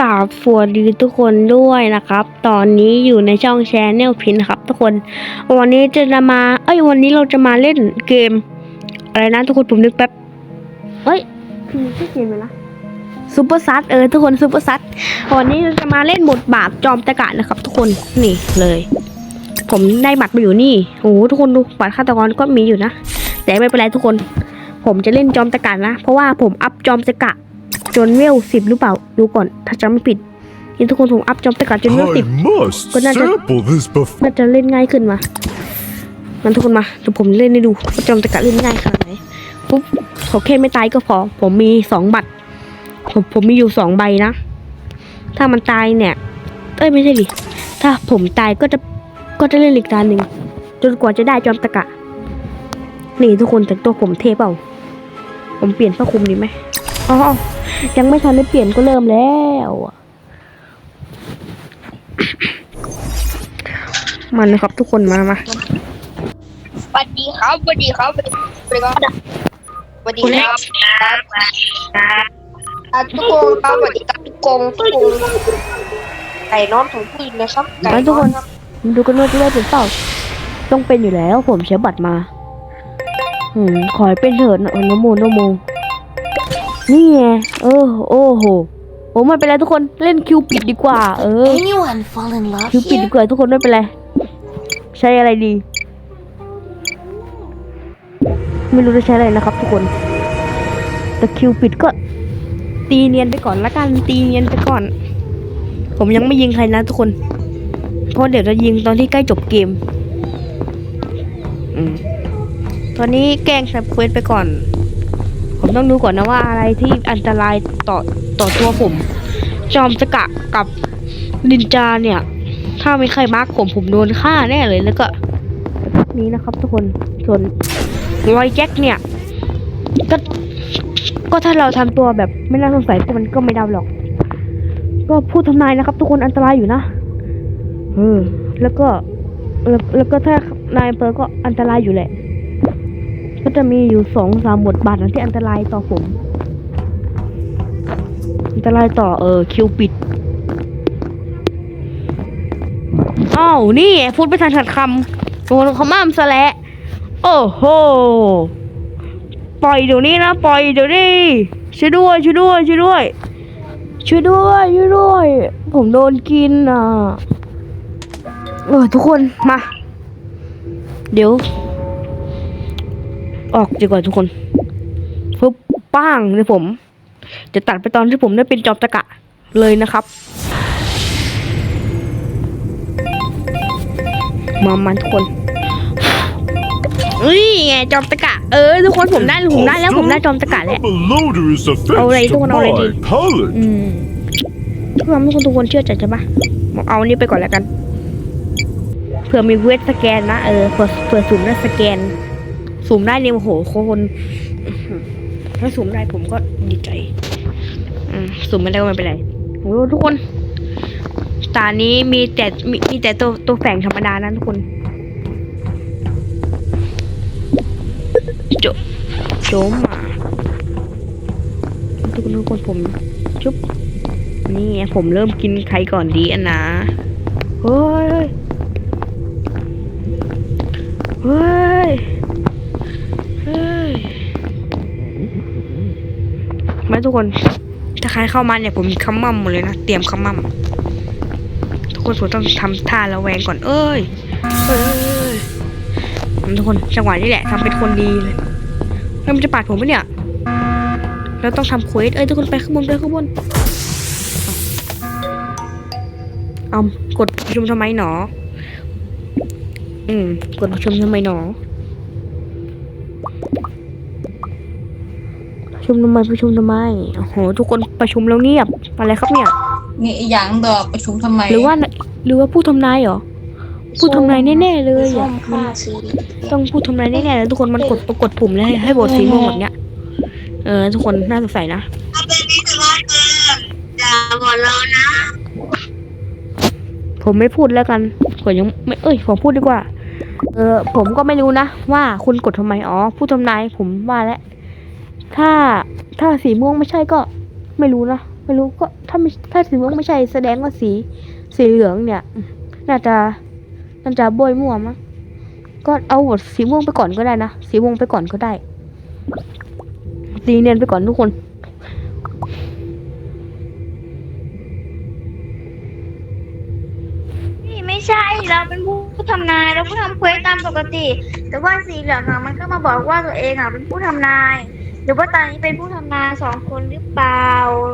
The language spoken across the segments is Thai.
กราบสวัสดีทุกคนด้วยนะครับ ตอนนี้อยู่ในช่องแชนแนลพินครับ ทุกคน วันนี้จะมา เอ้ยวันนี้เราจะมาเล่นเกม อะไรนะทุกคนผมนึกแป๊บเฮ้ยพิมพ์ชื่อเกมเลยนะซูเปอร์ซัตเออทุกคนซูเปอร์ซัตวันนี้เราจะมาเล่นบทบาทจอมตะกะนะครับ ทุกคนนี่เลย ผมได้บัตรมาอยู่นี่โอ้โหทุกคนดูบัตรฆาตกรก็มีอยู่นะแต่ไม่เป็นไรทุกคน ผมจะเล่นจอมตะกะนะ เพราะว่าผมอัพจอมตะกะ จนเวลสิบหรือเปล่า ดูก่อน ถ้าจำไม่ผิดนี่ทุกคนผมอัพจอมตะกะจนเวลสิบ I must Good night, Dad. sample this before. น่าจะเล่นง่ายขึ้นมามันทุกคนมาเดี๋ยวผมเล่นให้ดูว่าจอมตะกะเล่นง่ายขนาดไหนปุ๊บขอแค่ไม่ตายก็พอ ผมมีสองบัตรผมผมมีอยู่สองใบนะ ถ้ามันตายเนี่ย เอ้ยไม่ใช่ดิ ถ้าผมตายก็จะก็จะเล่นอีกตาหนึ่งจนกว่าจะได้จอมตะกะ นี่ทุกคนแต่งตัวผมเทเปล่า ผมเปลี่ยนผ้าคลุมดีไหม อ๋อยังไม่ทันได้เปลี่ยนก็เริ่มแล้วอะมันนะครับทุกคนมามาสวัสดีครับสวัสดีครับสวัสดีครับสวัสดีครับอะทุกคนครับสวัสดีครับทุกคนทุกคนไก่นอนของพื้นนะครับไก่แล้วทุกคนครับดูกันว่าจะได้เป็นเปล่าต้องเป็นอยู่แล้วผมใช้บัตรมา อืมขอให้เป็นเถิดนะโนโมโนโม นี่ไงเออโอ้โหโอ้ไม่เป็นไรทุกคนเล่นคิวปิดดีกว่า เออ Anyone fall in love คิวปิดดี here? กว่าทุกคนไม่เป็นไรใช้อะไรดี ไม่รู้จะใช้อะไรนะครับ ทุกคนแต่คิวปิดก็ ตีเนียนไปก่อนละกันตีเนียนไปก่อน ผมยังไม่ยิงใครนะทุกคนเพราะเดี๋ยวจะยิงตอนที่ใกล้จบเกม อืมตอนนี้แกล้งใช้เควสไปก่อน ผมต้องดูก่อนนะว่าอะไรที่อันตรายต่อต่อตัวผม จอมสกะกับดินจาเนี่ย ถ้าไมีใครมาร์กผมผมโดนฆ่าแน่เลยแล้วก็พวกนี้นะครับทุกคนส่วนรอยแจ็คเนี่ย ก็ก็ถ้าเราทำตัวแบบไม่น่าสงสัยพวกมันก็ไม่ดาหรอก ก็พูดทำนายนะครับ ทุกคนอันตรายอยู่นะเออแล้วก็แล้วแล้วก็ถ้านายอำเภอก็อันตรายอยู่แหละ ก็จะมีอยู่สองสามบทบาทนะที่อันตรายต่อผม อันตรายต่อเออคิวปิดอ้าวนี่ไงพูดไปทันขัดคำโดนเขาม่ามซะแล้วโอ้โหปล่อยเดี๋ยวนี้นะ ปล่อยเดี๋ยวนี้ช่วยด้วยช่วยด้วยช่วยด้วยช่วยด้วยช่วยด้วย ผมโดนกินอะเออทุกคนมา เดี๋ยว ออกดีกว่าทุกคนปุ๊บป้างเลยผม จะตัดไปตอนที่ผมได้เป็นจอมตะกะเลยนะครับ มามันทุกคนนี่ไงจอมตะกะเออทุกคนผมได้ผมได้แล้วผมได้จอมตะกะแล้ว The loader is a Oh, fence wait, to don't know already. my palate. อืมทุกคนทุกคนทุกคนเชื่อใจใช่ปะบอกเอาอันนี้ไปก่อนแล้วกันเผื่อมีเวทสแกนนะเออเผื่อเผื่อสุ่มได้สแกน สุ่มได้เนี่ยโอ้โหคนถ้าสุ่มได้ผมก็ดีใจสุ่มไม่ได้ก็ไม่เป็นไรโอ้ทุกคนตานี้มีแต่มีมีแต่ตัวตัวแฝงธรรมดานะทุกคนโจโจมมาทุกคนทุกคนผมชุบนี่ผมเริ่มกินใครก่อนดีอันนะเฮ้ยเฮ้ย ทุกคน ถ้าใครเข้ามาเนี่ยผมมีคำมั่มหมดเลยนะ เตรียมคำมั่มทุกคนผมต้องทำท่าระแวงก่อน เอ้ยเอ้ยทุกคนจังหวะนี้แหละทำเป็นคนดีเลยแล้วมันจะปาดผมไหมเนี่ยเราต้องทำเควสเอ้ยทุกคนไปข้างบนไปข้างบนเอากดประชุมทำไมหนอ อืม กดประชุมทำไมหนอ ชุมทำไมประชุมทำไมโอ้โหทุกคนประชุมแล้วเงียบอะไรครับเนี่ย นี่อีหยังดอกประชุมทำไมหรือว่าหรือว่าผู้ทำนายเหรอผู้ทำนายแน่ๆเลยส้อะมค่าสีต้องผู้ทำนายแน่ๆเลยทุกคนมันกดปรากฏปุ่มแล้วให้ให้โหวตสีม่วงแบบเนี้ยเออ ทุกคนน่าสงสัยนะผมไม่พูดแล้วกันผมยังไม่เอ้ยผมพูดดีกว่า เออผมก็ไม่รู้นะว่าคุณกดทำไมอ๋อผู้ทำนายผมว่าแล้ว ถ้าถ้าสีม่วงไม่ใช่ก็ไม่รู้นะไม่รู้ก็ถ้าไม่ถ้าสีม่วงไม่ใช่แสดงว่าสีสีเหลืองเนี่ย น่าจะน่าจะโบยม่วมั้งก็เอาบทสีม่วงไปก่อนก็ได้นะสีม่วงไปก่อนก็ได้สีเนียนไปก่อนทุกคนนี่ไม่ใช่เราเป็นผู้ทำนายเราผู้ทำเควสตามปกติ แต่ว่าสีเหลืองอะมันก็มาบอกว่าตัวเองอะเป็นผู้ทำนาย หรือว่าตอนนี้เป็นผู้ทำนายสองคนหรือเปล่า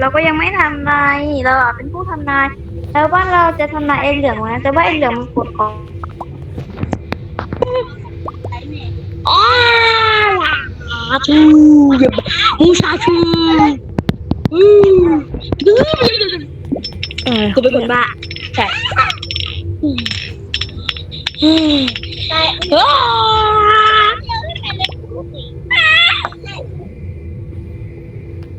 เราก็ยังไม่ทำนายเราอะเป็นผู้ทำนายแล้วว่าเราจะทำนายไอ้เหลืองนะแต่ว่าไอ้เหลืองมันกดของอ๋อชูอย่ามูชาชูอืมเออกูเป็นคนบ้าใช่อืมอ้า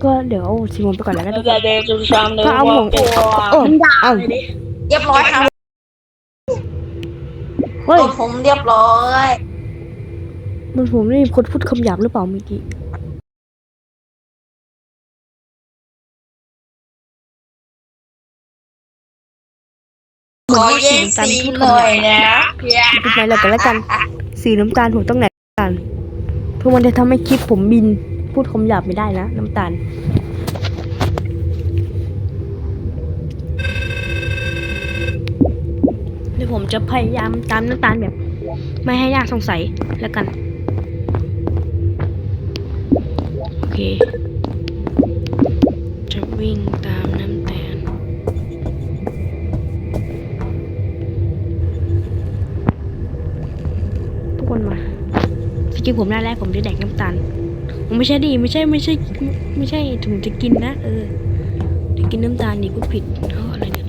ก็เดี๋ยวเอาสีม่วงไปก่อนแล้วกันทุกคนเดี๋ยวจะทำเลยก็เอาหมวกเออเอาเรียบร้อยครับเฮ้ยตัวผมเรียบร้อยมันผมนี่คนพูดคำหยาบหรือเปล่าเมื่อกี้ขอแย่งสีหน่อยนะปิดไมค์แล้วกันแล้วกัน สีน้ำตาลผมต้องไหนกันเพื่อมันจะทำให้คลิปผมบิน พูดคำหยาบไม่ได้นะ น้ำตาล เดี๋ยวผมจะพยายามตามน้ำตาลแบบ ไม่ให้ยากสงสัยแล้วกัน โอเค จะวิ่งตามน้ำตาลทุกคนมาสกิลผมหน้าแรกผมจะแดกน้ำตาล ไม่ใช่ดิไม่ใช่ไม่ใช่ไม่ใช่ถึงจะกินนะเออจะกินน้ำตาลนี่ก็ผิดเอออะไรเนี่ย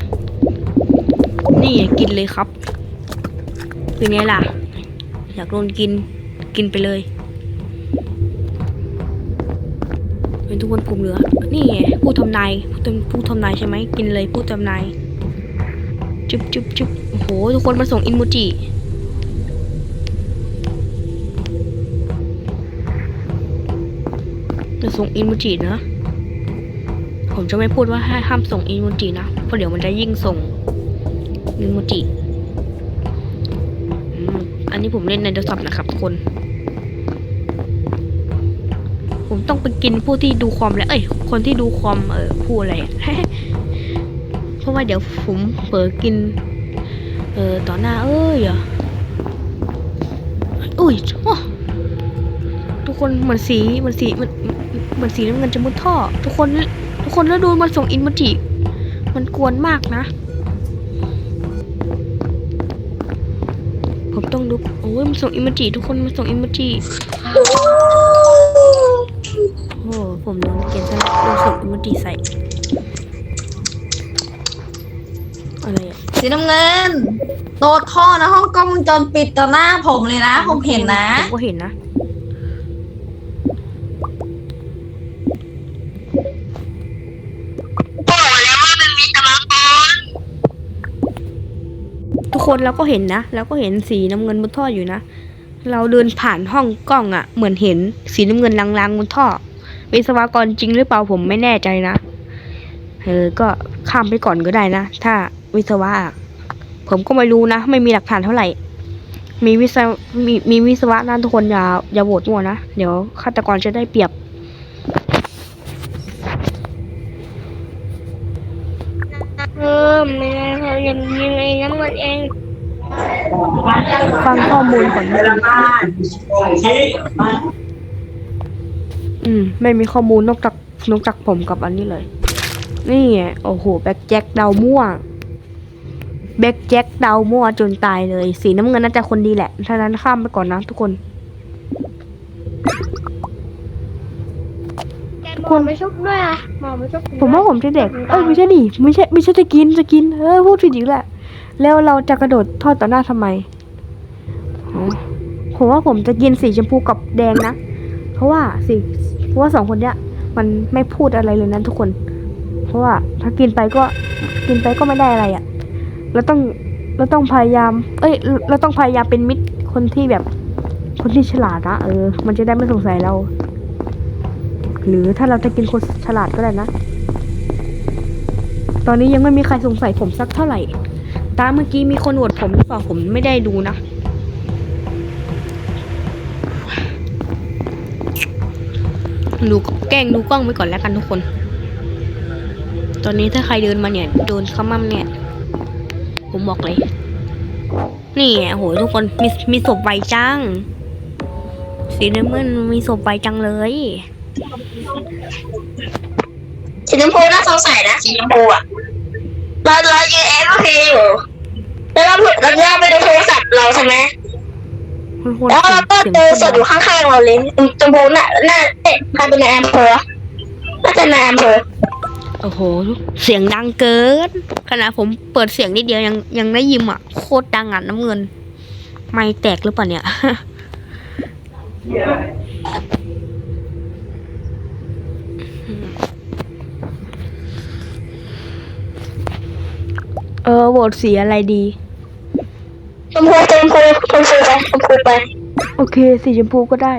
นี่กินเลยครับเป็นไงล่ะ อยากโดนกินกินไปเลยเป็นทุกคนกลุ่มเหลือ นี่ไงผู้ทำนายผู้ทำผู้ทำนายใช่ไหมกินเลยผู้ทำนายจุ๊บจุ๊บจุ๊บโอ้โหทุกคนมาส่งอินโมจิ จะส่งอินโมจินะ ผมจะไม่พูดว่าให้ห้ามส่งอินโมจินะ เพราะเดี๋ยวมันจะยิ่งส่งอินโมจิ อันนี้ผมเล่นในโทรศัพท์นะครับทุกคน ผมต้องไปกินผู้ที่ดูคอมแล้ว เอ้ย คนที่ดูคอมเออพูดอะไร เพราะว่าเดี๋ยวผมเปิดกิน เออต่อหน้าเอ้ยอะอุ้ยโอ้ ทุกคนเหมือนสีเหมือนสีเหมือนเหมือนสีน้ำเงินจะมุดท่อ ทุกคนทุกคนแล้วดูมันส่งอินโมจิมันกวนมากนะ ผมต้องดูโอ้ยมันส่งอิมเมจิทุกคนมันส่งอิมเมจิโอ้ผมโดนเกณฑ์ซะแล้วโดนส่งอิมเมจิใส่อะไรอะสีน้ำเงินโดดท่อนะห้องกล้องวงจรปิดต่อหน้าผมเลยนะ ผมเห็นนะ ผมก็เห็นนะ คนเราก็เห็นนะเราก็เห็นสีน้ำเงินบนท่ออยู่นะ เราเดินผ่านห้องกล้องอะ่ะ เหมือนเห็นสีน้ำเงินลางๆบนท่อวิศวกรจริงหรือเปล่าผมไม่แน่ใจนะเออก็ข้ามไปก่อนก็ได้นะ ถ้าวิศวะผมก็ไม่รู้นะ ไม่มีหลักฐานเท่าไหร่ มีวิศวมีมีวิศวะนะทุกคนอย่าอย่าโหวตมั่วนะ เดี๋ยวฆาตกรจะได้เปรียบเออไม่ได้เขา ยังยังไงน้ำมันเองฟังข้อมูลก่อนอืม ไม่มีข้อมูลนอกจากนอกจากผมกับอันนี้เลย นี่ไงโอ้โห แบ็คแจ็คเดามั่วแบ็คแจ็คเดามั่วจนตายเลย สีน้ำเงินน่าจะคนดีแหละท่านั้นข้ามไปก่อนนะทุกคน แกบอกไม่ชกด้วยอะบอกไม่ชกผมว่าผมจะเด็ก เอ้ยไม่ใช่ดิไม่ใช่ไม่ใช่จะกินจะกินเออพูดผิดอีกแหละ แล้วเราจะกระโดดทอดต่อหน้าทำไมอ๋อผมว่าผมจะกินสีชมพูกับแดงนะ เพราะว่าสีเพราะว่าสองคนเนี้ยมันไม่พูดอะไรเลยนะทุกคน เพราะว่าถ้ากินไปก็กินไปก็ไม่ได้อะไรอะ่ะ เราต้องเราต้องพยายาม เอ้ย เราต้องพยายามเป็นมิตรคนที่แบบคนที่ฉลาดนะเออ มันจะได้ไม่สงสัยเรา หรือถ้าเราจะกินคนฉลาดก็ได้นะ ตอนนี้ยังไม่มีใครสงสัยผมสักเท่าไหร่ ตาเมื่อกี้มีคนโหวตผมหรือเปล่าผมไม่ได้ดูนะดูแกล้งดูกล้องไปก่อนแล้วกันทุกคน ตอนนี้ถ้าใครเดินมาเนี่ย โดนขมั่มเนี่ย ผมบอกเลย นี่โอ้โหทุกคนมีมีศพไวจัง สีน้ำเงินมีศพไวจังเลย สีชมพูน่าสงสัยนะสีชมพูอะเราเรายืนเอฟโอเคอยู่แล้วเราเราเราไปดูโทรศัพท์เราใช่ไหมทุกคนแล้วเราก็เสียงเจอศพอยู่ข้างๆเราเลยชมพูน่ะน่าเอ๊ะใครเป็นนายอำเภอน่าจะนายอำเภอโอ้โห เสียงดังเกินขณะผมเปิดเสียงนิดเดียวยังยังได้ยิมอะ โคตรดังอะน้ำเงิน ไม่แตกหรือเปล่าเนี่ย เออโหวตสีอะไรดี ชมพูชมพูชมพูไปชมพูไปโอเค สีชมพูก็ได้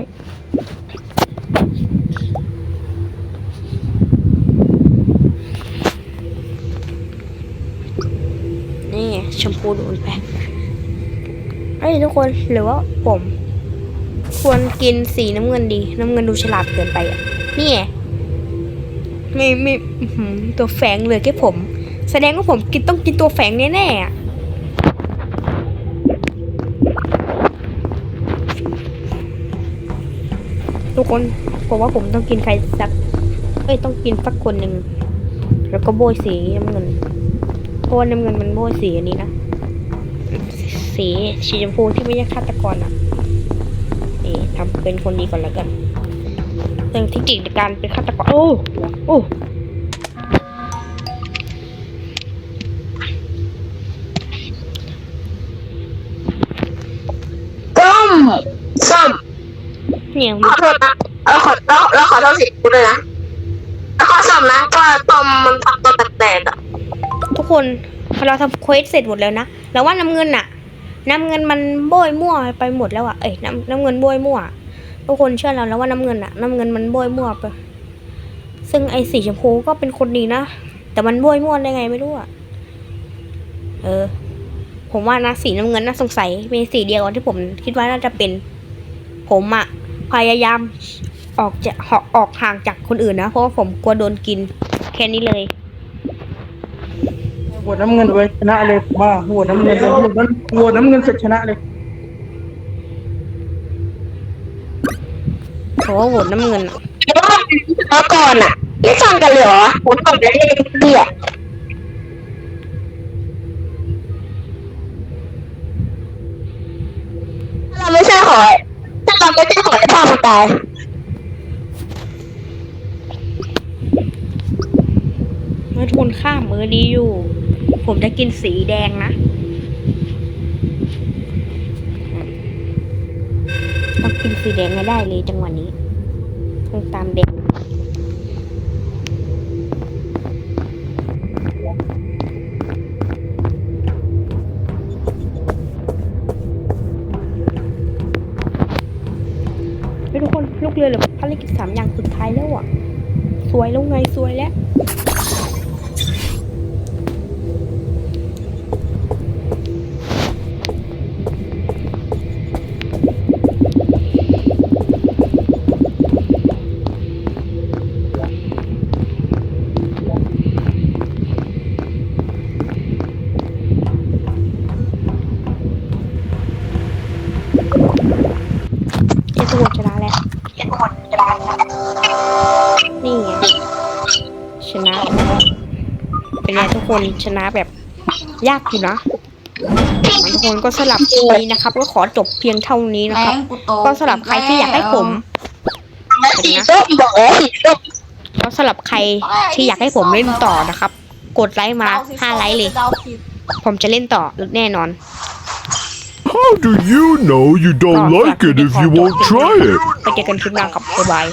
นี่ชมพูโดนไปเอ้ยทุกคนหรือว่าผม ควรกินสีน้ำเงินดี น้ำเงินดูฉลาดเกินไปอะ นี่ไงไม่ไม่อื้อหือตัวแฝงเหลือแค่ผม แสดงว่าผมกินต้องกินตัวแฝงแน่ๆอะทุกคนผมว่าผมต้องกินใครสักเอ้ยต้องกินสักคนหนึ่งแล้วก็โบยสีน้ำเงินเพราะน้ำเงินมันโบยสีอันนี้นะสีสีชมพูที่ไม่ใช่ฆาตกรอะนี่ทำเป็นคนดีก่อนแล้วกันเรื่องเทคนิคในการเป็นฆาตกรโอ้โอ้ เนี่ย ขอโทษนะเออขอแล้วแล้วขอโทษสีชมพูด้วยนะแล้วขอส้มนะเพราะว่าต้มมันทำตัวแปลกๆอะทุกคนเราทำเควสเสร็จหมดแล้วนะแล้วว่าน้ำเงินอะน้ำเงินมันโบยมั่วไปหมดแล้วอะเอ้ยน้ำน้ำเงินโบยมั่วทุกคนเชื่อเราแล้วว่าน้ำเงินอะน้ำเงินมันโบยมั่วไปซึ่งไอ้สีชมพูก็เป็นคนดีนะแต่มันโบยมั่วได้ไงไม่รู้อะเออ ผมว่านะสีน้ำเงินน่าสงสัยมีสีเดียวที่ผมคิดว่าน่าจะเป็น ผมอะ พยายามออกจะออกห่างจากคนอื่นนะ เพราะว่าผมกลัวโดนกิน แค่นี้เลยโหวตน้ำเงินไว้ชนะเลยมาโหวตน้ำเงินเลยโหวตน้ำโหวตน้ำเงินเสร็จชนะเลยเพราะว่าโหวตน้ำเงินอะแล้วก็แล้วก่อนอะไม่ฟังกันเลยเหรอผมตอบได้เลยเบี้ยาย เมื่อทุนข้ามมือดีอยู่ ผมจะกินสีแดงนะต้องกินสีแดงให้ได้เลยจังหวะนี้ต้องตามแดง แล้วอะ สวยแล้วไงสวยแล้ว เป็นไงทุกคนชนะแบบยากอยู่นะมันทุกคนก็สลับนี้นะครับ ก็ขอจบเพียงเท่านี้นะแรครับงกูโตก็สลับใครที่อยากให้ผมสีส้มบอกแล้วสีส้มก็สลับใครที่อยากให้ผมเล่นต่อนะครับ กดไลค์มาห้าไลค์เลยดาผิดผมจะเล่นต่อแน่นอน How do you know you don't like it if you won't try it? ไปเจอกันคลิปหน้าครับบ๊ายบาย